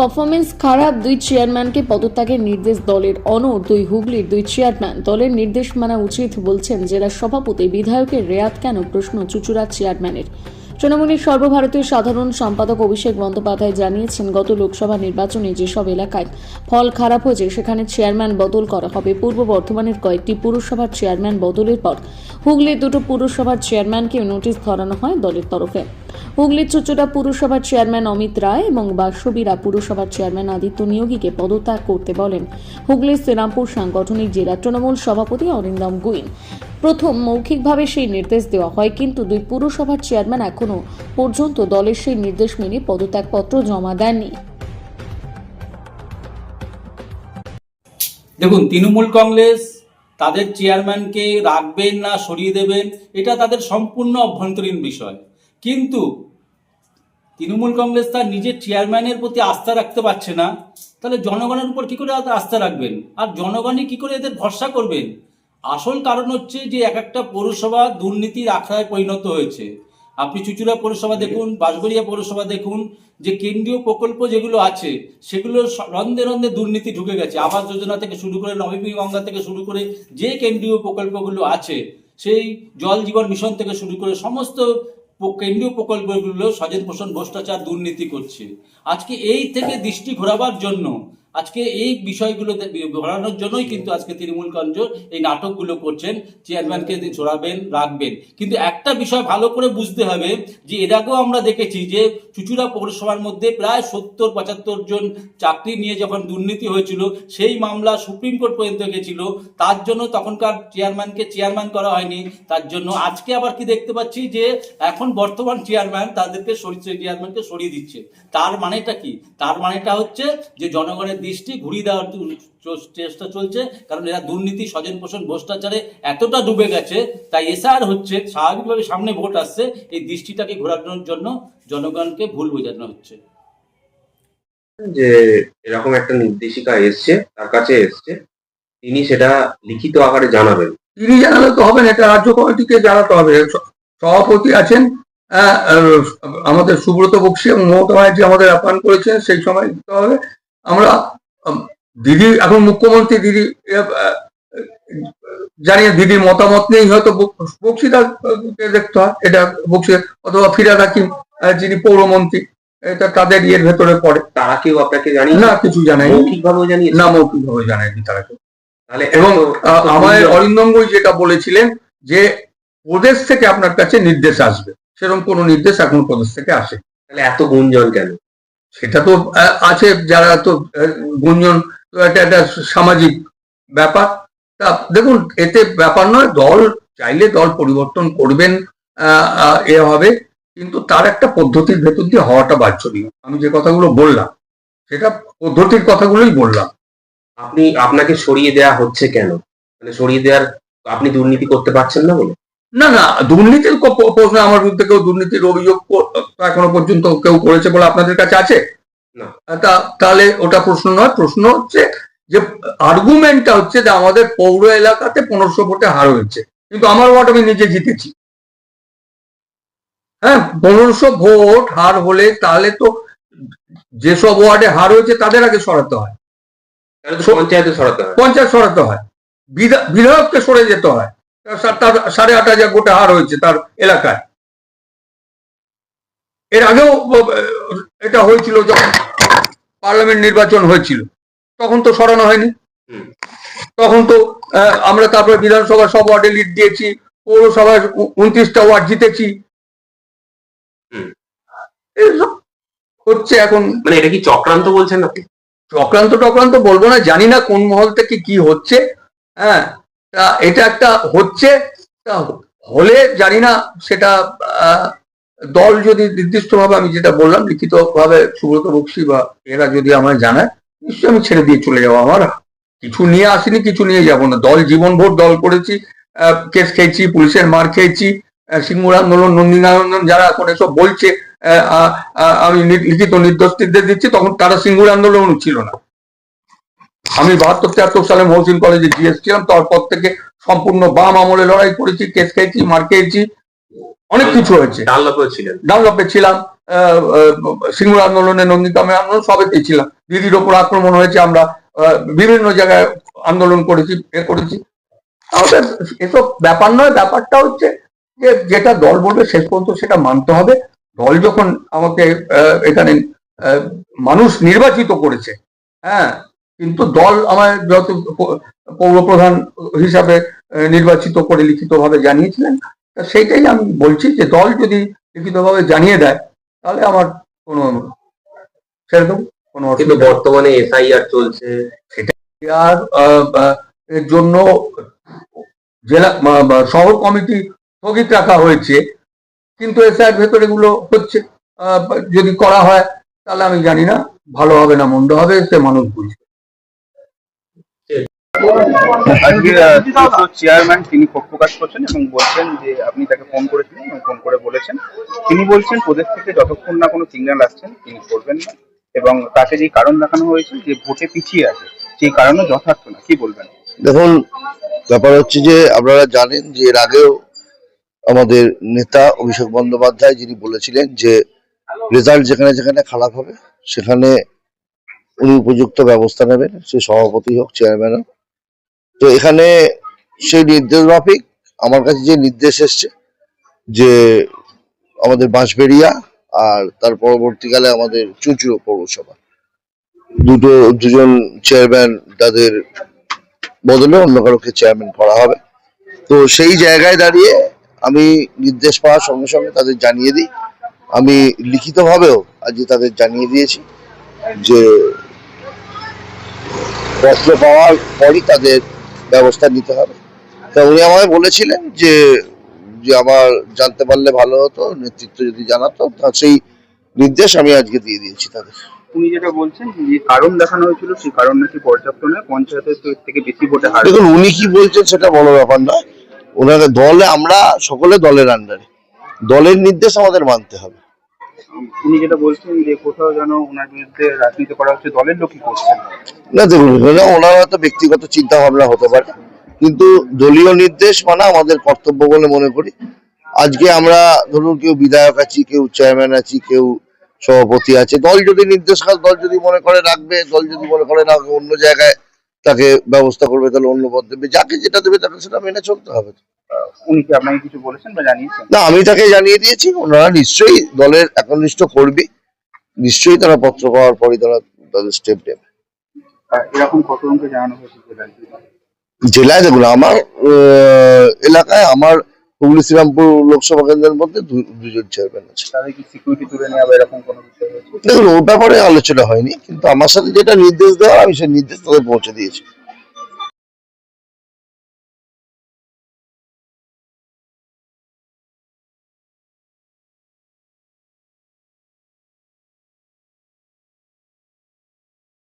Performance খারাপ, দুই চেয়ারম্যানকে পদত্যাগের নির্দেশ দলের অনর দুই হুগলির দুই চেয়ারম্যান দলের নির্দেশ মানা উচিত বলছেন জেলা সভাপতি, বিধায়কের রেয়াত কেন? প্রশ্ন চুচুড়া চেয়ারম্যানের তৃণমূলের সর্বভারতীয় সাধারণ সম্পাদক অভিষেক বন্দ্যোপাধ্যায় জানিয়েছেন, গত লোকসভা নির্বাচনে যেসব এলাকায় ফল খারাপ হয়েছে, সেখানে চেয়ারম্যান বদল করা হবে। পূর্ব বর্ধমানের কয়েকটি পুরসভার চেয়ারম্যান বদলের পর হুগলির দুটো পুরসভার চেয়ারম্যানকে নোটিশ ধরানো হয় দলের তরফে। হুগলির চুচুড়া পুরসভার চেয়ারম্যান অমিত রায় এবং বাসবিরা পুরসভার চেয়ারম্যান আদিত্য নিয়োগীকে পদত্যাগ করতে বলেন। হুগলির শ্রীরামপুর সাংগঠনিক জেলা তৃণমূল সভাপতি অরিন্দম গুইন। প্রথম মৌখিকভাবে সেই নির্দেশ দেওয়া হয়, কিন্তু দুই পুরসভার চেয়ারম্যান এখনও পর্যন্ত দলের সেই নির্দেশ মেনে পদত্যাগপত্র জমা দেননি। দেখুন, তৃণমূল কংগ্রেস তাদের চেয়ারম্যানকে রাখবেন না, সরিয়ে দেবেন, এটা তাদের সম্পূর্ণ অভ্যন্তরীণ বিষয়। কিন্তু তৃণমূল কংগ্রেস তার নিজের চেয়ারম্যানের প্রতি আস্থা রাখতে পারছে না, তাহলে জনগণের উপর কি করে আস্থা রাখবেন? আর জনগণই কি করে এদের ভরসা করবেন? আসল কারণ হচ্ছে যে এক একটা পৌরসভা দুর্নীতির আখড়ায় পরিণত হয়েছে। আপনি চুচুড়া পৌরসভা দেখুন বাঁশগড়িয়া পৌরসভা দেখুন, যে কেন্দ্রীয় প্রকল্প যেগুলো আছে, সেগুলো রন্ধে রন্ধে দুর্নীতি ঢুকে গেছে। আবাস যোজনা থেকে শুরু করে নবীনী গঙ্গা থেকে শুরু করে যে কেন্দ্রীয় প্রকল্পগুলো আছে, সেই জল জীবন মিশন থেকে শুরু করে সমস্ত কেন্দ্রীয় প্রকল্পগুলো স্বজন পোষণ ভ্রষ্টাচার, দুর্নীতি করছে। আজকে এই থেকে দৃষ্টি ঘোরাবার জন্য আজকে এই বিষয়গুলো ঘোরানোর জন্যই কিন্তু আজকে তৃণমূল কংগ্রেস এই নাটকগুলো করছেন, চেয়ারম্যানকে ছড়াবেন, রাখবেন। কিন্তু একটা বিষয় ভালো করে বুঝতে হবে যে এর আগেও আমরা দেখেছি যে চুচুড়া পৌরসভার মধ্যে প্রায় সত্তর, পঁচাত্তর জন চাকরি নিয়ে যখন দুর্নীতি হয়েছিল, সেই মামলা সুপ্রিম কোর্ট পর্যন্ত গেছিল। তার জন্য তখনকার চেয়ারম্যানকে চেয়ারম্যান করা হয়নি। তার জন্য আজকে আবার কি দেখতে পাচ্ছি যে এখন বর্তমান চেয়ারম্যান তাদেরকে সরিয়ে চেয়ারম্যানকে সরিয়ে দিচ্ছে। তার মানেটা কি? তার মানেটা হচ্ছে যে জনগণের দৃষ্টি ঘুরিয়ে দেওয়ার চেষ্টা চলছে কারণ এরা দুর্নীতি স্বজন পোষণ ভ্রষ্টাচারে এতটা ডুবে গেছে তাই এসআর হচ্ছে স্বাভাবিকভাবে সামনে ভোট আসছে এই দৃষ্টিটাকে ঘোরানোর জন্য জনগণকে ভুল বোঝানো হচ্ছে। যে এরকম একটা নির্দেশিকা এসছে তার কাছে এসছে তিনি সেটা লিখিত আকারে জানাবেন। তিনি জানালে তো হবে না এটা রাজ্য কমিটিকে জানাতে হবে। সভাপতি আছেন আমাদের সুব্রত বক্সি এবং মমতা ব্যানার্জি আমাদের আহ্বান করেছেন সেই সময় দিতে হবে। আমরা দিদি এখন মুখ্যমন্ত্রী দিদি জানিয়ে দিদির মতামত নেই হয়তো বক্সিদা দেখতে হয় এটা বক্সি অথবা ফিরাদ হাকিম যিনি পৌরমন্ত্রী এটা তাদের ইয়ের ভেতরে পড়ে। তারা কেউ আপনাকে জানিয়ে না কিছু জানায়নি। মৌখিকভাবেও জানি না মৌখিকভাবে জানায়নি তারা কেউ। তাহলে এবং আমাদের অরিন্দম যেটা বলেছিলেন যে প্রদেশ থেকে আপনার কাছে নির্দেশ আসবে। সেরকম কোনো নির্দেশ এখন প্রদেশ থেকে আসে। তাহলে এত গুঞ্জন কেন? সেটা তো আছে যারা তো গুঞ্জন একটা সামাজিক ব্যাপার। তা দেখুন, এতে ব্যাপার নয়, দল চাইলে দল পরিবর্তন করবেন এ হবে, কিন্তু তার একটা পদ্ধতির ভেতর দিয়ে হওয়াটা বাঞ্ছনীয়। আমি যে কথাগুলো বললাম, সেটা পদ্ধতির কথাগুলোই বললাম। আপনি আপনাকে সরিয়ে দেয়া হচ্ছে কেন? মানে সরিয়ে দেওয়ার, আপনি দুর্নীতি করতে পারছেন না বলে? না না দুর্নীতির প্রশ্ন আমার বিরুদ্ধে কেউ দুর্নীতির অভিযোগ এখনও পর্যন্ত কেউ করেছে বলে আপনাদের কাছে আছে? না। তা তাহলে ওটা প্রশ্ন নয় প্রশ্ন হচ্ছে যে আর্গুমেন্টটা হচ্ছে যে আমাদের পৌর এলাকাতে পনেরোশো ভোটে হার হয়েছে কিন্তু আমার ওয়ার্ড আমি নিজে জিতেছি। হ্যাঁ পনেরোশো ভোট হার হলে তাহলে তো যেসব ওয়ার্ডে হার হয়েছে তাদের আগে সরাতে হয়। পঞ্চায়েতে সরাতে হয়। পঞ্চায়েত সরাতে হয়। বিধা- বিধায়ককে সরে যেতে হয়। সাড়ে আট হাজার গোটা হার হয়েছে তার এলাকায়। এর আগেও এটা হয়েছিল যখন পার্লামেন্ট নির্বাচন হয়েছিল তখন তো সরানো হয়নি। হুম। তখন তো আমরা তারপরে বিধানসভা সব ওয়ার্ডে লিড দিয়েছি পৌরসভায় উনত্রিশটা ওয়ার্ড জিতেছি। হচ্ছে এখন। মানে এটা কি চক্রান্ত বলছেন আপনি? চক্রান্ত টক্রান্ত বলব না জানি না কোন মহল থেকে কি হচ্ছে হ্যাঁ তা এটা একটা হচ্ছে, তা হলে জানি না সেটা দল যদি নির্দিষ্টভাবে আমি যেটা বললাম লিখিত ভাবে সুব্রত বক্সি বা এরা যদি আমায় জানায়, নিশ্চয়ই আমি ছেড়ে দিয়ে চলে যাব আমার। কিছু নিয়ে আসিনি, কিছু নিয়ে যাব না। দল, জীবন ভোট, দল করেছি কেস খেয়েছি, পুলিশের মার খেয়েছি সিঙ্গুর আন্দোলন নন্দীনারায়ণ যারা এখন এসব বলছে আমি লিখিত নির্দোষ নির্দেশ দিচ্ছি, তখন তারা সিঙ্গুর আন্দোলন ছিল না। আমি বাহাত্তর তিয়াত্তর সালে মহসিন কলেজে জিএস ছিলাম তারপর থেকে সম্পূর্ণ বাম আমলে লড়াই করেছি কেস খেয়েছি মার খেয়েছি অনেক কিছু হয়েছে। ডানলপেও ছিলেন? ডানলপে ছিলাম সিঙ্গুর আন্দোলনে নন্দিতামের আন্দোলন সবেতেই ছিলাম। দিদির ওপর আক্রমণ হয়েছে আমরা বিভিন্ন জায়গায় আন্দোলন করেছি এ করেছি। আমাদের এসব ব্যাপার নয় ব্যাপারটা হচ্ছে যে যেটা দল বলবে শেষ পর্যন্ত সেটা মানতে হবে। দল যখন আমাকে আহ, এখানে মানুষ নির্বাচিত করেছে হ্যাঁ কিন্তু দল আমার যত প- পৌরপ্রধান হিসাবে নির্বাচিত করে লিখিতভাবে জানিয়েছিলেন তা সেইটাই আমি বলছি যে দল যদি লিখিতভাবে জানিয়ে দেয় তাহলে আমার কোনো সেরকম কোনো কিন্তু বর্তমানে এসআইআর চলছে আর আহ, এর জন্য জেলা শহর কমিটি স্থগিত রাখা হয়েছে কিন্তু এসআইয়ের ভেতরে এগুলো হচ্ছে যদি করা হয় তাহলে আমি জানি না ভালো হবে না মন্দ হবে সে মানুষ বুঝবে। চেয়ারম্যান তিনি ক্ষোভ প্রকাশ করছেন এবং বলছেন যে আপনি তাকে ফোন করেছিলেন এবং ফোন করে বলেছেন। তিনি বলছেন, প্রদেশ থেকে যতক্ষণ না কোনো সিগন্যাল আসছেন তিনি করবেন না। এবং তাকে যে কারণ দেখানো হয়েছে, যে ভোটে পিছিয়ে আছে, সেই কারণও যথার্থ না। কি বলবেন? দেখুন, ব্যাপার হচ্ছে যে আপনারা জানেন যে এর আগেও আমাদের নেতা অভিষেক বন্দ্যোপাধ্যায় যিনি বলেছিলেন যে রেজাল্ট যেখানে যেখানে খারাপ হবে, সেখানে উনি উপযুক্ত ব্যবস্থা নেবেন। সে সভাপতি হোক চেয়ারম্যান হোক তো এখানে সেই নির্দেশ মাফিক আমার কাছে যে নির্দেশ এসছে, যে আমাদের বাঁশবেড়িয়া আর তার পরবর্তীকালে আমাদের চুঁচুড়ো পৌরসভা। দুটো দুজন চেয়ারম্যান তাদের বদলে অন্য কারোকে চেয়ারম্যান করা হবে। তো সেই জায়গায় দাঁড়িয়ে আমি নির্দেশ পাওয়ার সঙ্গে সঙ্গে তাদের জানিয়ে দিই। আমি লিখিতভাবেও আজকে তাদের জানিয়ে দিয়েছি, যে পত্র পাওয়ার পরই তাদের ব্যবস্থা নিতে হবে। তা উনি আমায় বলেছিলেন যে যে আমার জানতে পারলে ভালো হতো নেতৃত্ব যদি জানাতো তা সেই নির্দেশ আমি আজকে দিয়ে দিয়েছি তাদের। উনি যেটা বলছেন যে কারণ দেখানো হয়েছিল সেই কারণ নাকি পর্যাপ্ত নয় পঞ্চায়েতের তো এর থেকে বেশি ভোটে হার। দেখুন উনি কি বলছেন সেটা বড় ব্যাপার নয়। ওনাকে দলে আমরা সকলে দলের আন্ডারে দলের নির্দেশ আমাদের মানতে হবে। উনি যেটা বলছেন যে কোথাও যেন ওনার বিরুদ্ধে রাজনীতি করা হচ্ছে, দলের লোকই করছেন। না, দেখুন ওনার হয়তো ব্যক্তিগত চিন্তা ভাবনা হতে পারে, কিন্তু দলীয় নির্দেশ মানা আমাদের কর্তব্য বলে মনে করি। আজকে আমরা, ধরুন, কেউ বিধায়ক আছি, কেউ চেয়ারম্যান আছি, কেউ সভাপতি আছে, দল যদি নির্দেশ করে দল যদি মনে করে রাখবে, দল যদি মনে করে না, অন্য জায়গায় তাকে ব্যবস্থা করবে, তাহলে অন্য পদ দেবে, যাকে যেটা দেবে তাকে সেটা মেনে চলতে হবে। উনি কি আপনাকে কিছু বলেছেন বা জানিয়েছেন? না আমি তাকে জানিয়ে দিয়েছি ওনারা নিশ্চয়ই দলের একনিষ্ঠ কর্মী নিশ্চয়ই তারা পত্র পাওয়ার পরই তারা তাদের স্টেপ নেবে। এরকম কত জনকে জানানো হয়েছে জেলায়? দেখুন আমার এলাকায় আমার হুগলি শ্রীরামপুর লোকসভা কেন্দ্রের মধ্যে দুজন চেয়ারম্যান আছে। দেখুন ও ব্যাপারে আলোচনা হয়নি কিন্তু আমার সাথে যেটা নির্দেশ দেওয়া আমি সেই নির্দেশ তাদের পৌঁছে দিয়েছি।